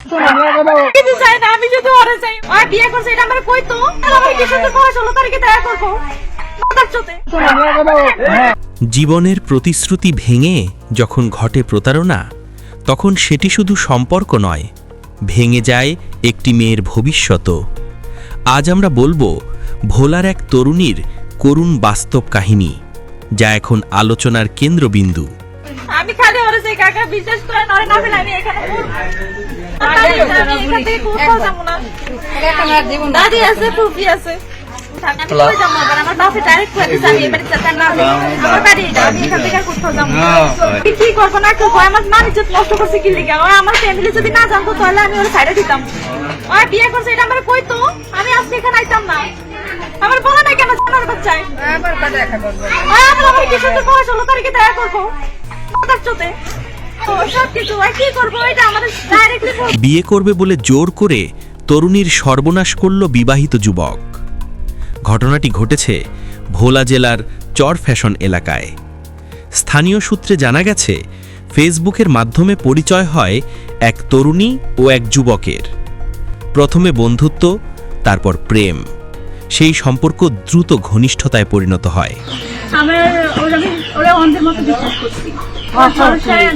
কিছু চাই না আমি শুধু ওরে চাই আর বিয়ে করছে এটা আমার কইতো আর আমার কি সাথে বয়স ষোলো তারিখে দেখা করব? জীবনের প্রতিশ্রুতি ভেঙে যখন ঘটে প্রতারণা তখন সেটি শুধু সম্পর্ক নয় ভেঙে যায় একটি মেয়ের ভবিষ্যৎ আজ আমরা বলব ভোলার এক তরুণীর করুণ বাস্তব কাহিনী যা এখন আলোচনার কেন্দ্রবিন্দু। আমি খালি ওরে কাকা বিশ্বাস করে নরে না আমি এখানে দাদি আছে ফুফি আছে আর কি করব না আমার মান নষ্ট করছে কি? আমার যদি না জানতো, তাহলে আমি ওর এ দিতাম। ও বিয়ে করছে, এটা আমার কইতো, আমি আজকে এখানে আইতাম না। আমার বলে নাই কেন জানার বাচ্চায়? আমার আমার কি সুন্দর বয়স, ষোলো তারিখে দেখা করব। চোতে। বিয়ে করবে বলে জোর করে তরুণীর সর্বনাশ করল বিবাহিত যুবক। ঘটনাটি ঘটেছে ভোলা জেলার চর ফ্যাশন এলাকায়। স্থানীয় সূত্রে জানা গেছে ফেসবুকের মাধ্যমে পরিচয় হয় এক তরুণী ও এক যুবকের। প্রথমে বন্ধুত্ব তারপর প্রেম। সেই সম্পর্ক দ্রুত ঘনিষ্ঠতায় পরিণত হয়। আমার ওরা ওরা অন্ধের মতো বিশ্বাস করছি। ওর ভরসায়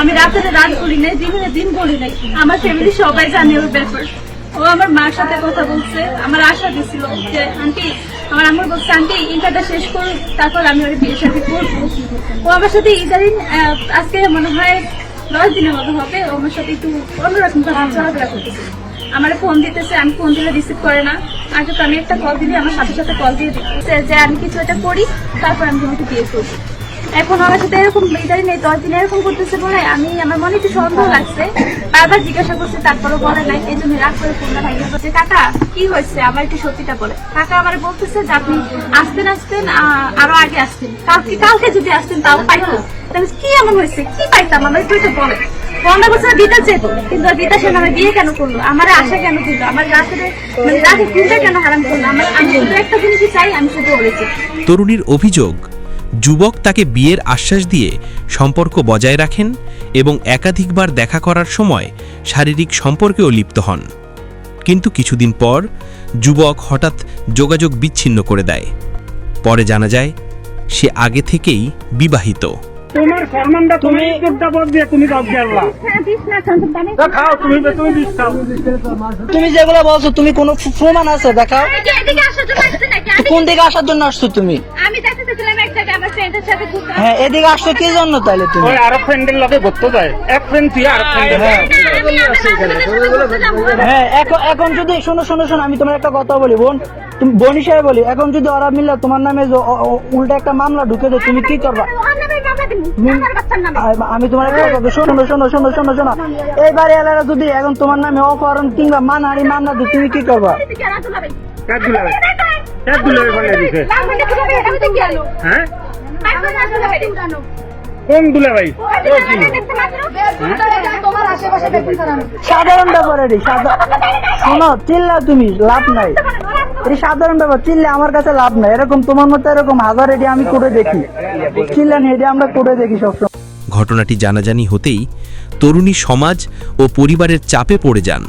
আমি রাতে রাত করি নাই, দিনে দিন করি নাই। আমার ফ্যামিলি সবাই জানে ওর ব্যাপার। ও আমার মার সাথে কথা বলছে, আমার আশা দিছিল যে, আন্টি, আমার আম্মু বলছে, আন্টি, ইন্টারটা শেষ করুন তারপর আমি ওর বিয়ে সাথে করব। ও আমার সাথে ইদারিন আজকে মনে হয় দশ দিনের মতো হবে, ও আমার সাথে একটু অন্যরকম চলাফেরা করতেছে। আমার ফোন দিতেছে, আমি ফোন দিলে রিসিভ করে না। আগে আমি একটা কল দিলে, আমার সাথে সাথে কল দিয়ে দিচ্ছে যে, আমি কিছু একটা করি, তারপর আমি তোমাকে বিয়ে করব। এখন আমার সাথে এরকম মেয়েদারি নেই, দশ দিন এরকম করতেছে বলে আমি, আমার মনে একটু সন্দেহ লাগছে। বারবার জিজ্ঞাসা করছে, তারপরও বলে নাই, এই জন্য রাগ করে ফোনটা ভাইয়া বলছে কাকা, কি হয়েছে? আমার একটু সত্যিটা বলে। কাকা আমার বলতেছে যে আপনি আসতেন আসতেন আরও আগে আসতেন। কালকে কালকে যদি আসতেন তাও পাইতো। তাহলে কি এমন হয়েছে? কি পাইতাম? আমার একটু এটা বলে। পনেরো বছর দিতে চেত কিন্তু দিতে সে নামে বিয়ে কেন করল? আমার আশা কেন দিল? আমার রাতে মানে রাতে ঘুমটা কেন হারাম করল? আমার, আমি শুধু একটা জিনিসই চাই, আমি শুধু বলেছি। তরুণীর অভিযোগ যুবক তাকে বিয়ের আশ্বাস দিয়ে সম্পর্ক বজায় রাখেন এবং একাধিকবার দেখা করার সময় শারীরিক সম্পর্কেও লিপ্ত হন। কিন্তু কিছুদিন পর যুবক হঠাৎ যোগাযোগ বিচ্ছিন্ন করে দেয়। পরে জানা যায় সে আগে থেকেই বিবাহিত। তোমার সম্মানটা তুমি ইজ্জতটা দিয়ে তুমি দাও গেলা খাও তুমি তুমি বিষ তুমি যেগুলো বলছো তুমি কোনো প্রমাণ আছে? দেখাও। কোন দিকে আসার জন্য আসছো তুমি? আমি হ্যাঁ এদিকে আসছো কি জন্য তাইলে তুমি? ওই আরও ফ্রেন্ডের লগে ঘুরতে যায়। এক ফ্রেন্ড তুই আর ফ্রেন্ডের হ্যাঁ। হ্যাঁ এখন এখন যদি শোনো শোনো শোনো আমি তোমার একটা কথা বলি বোন। তুমি বোন হিসেবে বলি এখন যদি ওরা মিললে তোমার নামে উল্টা একটা মামলা ঢুকে দেয় তুমি কি করবা? আমি তোমার একটা কথা শোনো শোনো শোনো শোনো শোনো। এই বাড়ি এলাকা যদি এখন তোমার নামে অপহরণ কিংবা মানহানি মামলা দিই তুমি কি করবা? এক দিছে লাল মানে? হ্যাঁ? মানে। কোন দুলা ভাই? ও। সাধারণ ব্যাপার এটি শোনো চিল্লা তুমি লাভ নাই। এটি সাধারণ ব্যাপার চিল্লে আমার কাছে লাভ নাই। এরকম তোমার মতো এরকম হাজার এটি আমি করে দেখি। চিল্লা এটি আমরা করে দেখি সবসময়। ঘটনাটি জানাজানি হতেই তরুণী সমাজ ও পরিবারের চাপে পড়ে যান।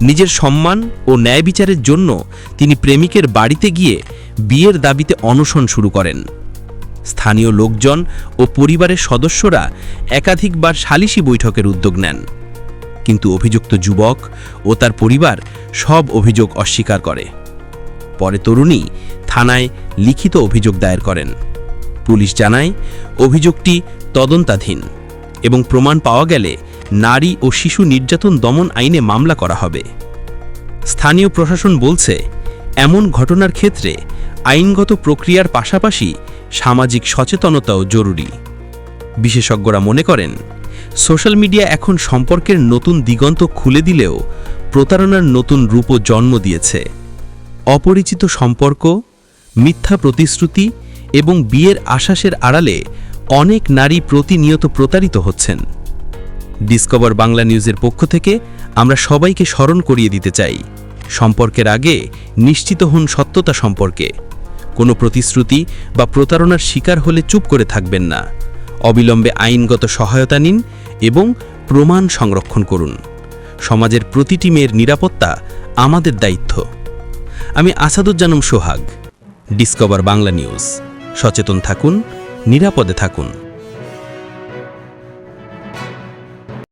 নিজের সম্মান ও ন্যায় বিচারের জন্য তিনি প্রেমিকের বাড়িতে গিয়ে বিয়ের দাবিতে অনশন শুরু করেন। স্থানীয় লোকজন ও পরিবারের সদস্যরা একাধিকবার সালিশি বৈঠকের উদ্যোগ নেন। কিন্তু অভিযুক্ত যুবক ও তার পরিবার সব অভিযোগ অস্বীকার করে। পরে তরুণী থানায় লিখিত অভিযোগ দায়ের করেন। পুলিশ জানায়, অভিযোগটি তদন্তাধীন এবং প্রমাণ পাওয়া গেলে নারী ও শিশু নির্যাতন দমন আইনে মামলা করা হবে। স্থানীয় প্রশাসন বলছে, এমন ঘটনার ক্ষেত্রে আইনগত প্রক্রিয়ার পাশাপাশি সামাজিক সচেতনতাও জরুরি। বিশেষজ্ঞরা মনে করেন, সোশ্যাল মিডিয়া এখন সম্পর্কের নতুন দিগন্ত খুলে দিলেও প্রতারণার নতুন রূপও জন্ম দিয়েছে। অপরিচিত সম্পর্ক, মিথ্যা প্রতিশ্রুতি এবং বিয়ের আশ্বাসের আড়ালে অনেক নারী প্রতিনিয়ত প্রতারিত হচ্ছেন। ডিসকভার বাংলা নিউজের পক্ষ থেকে আমরা সবাইকে স্মরণ করিয়ে দিতে চাই। সম্পর্কের আগে নিশ্চিত হন সত্যতা সম্পর্কে। কোনো প্রতিশ্রুতি বা প্রতারণার শিকার হলে চুপ করে থাকবেন না। অবিলম্বে আইনগত সহায়তা নিন এবং প্রমাণ সংরক্ষণ করুন। সমাজের প্রতিটি মেয়ের নিরাপত্তা আমাদের দায়িত্ব। আমি আসাদুজ্জানম সোহাগ ডিসকভার বাংলা নিউজ সচেতন থাকুন, নিরাপদে থাকুন।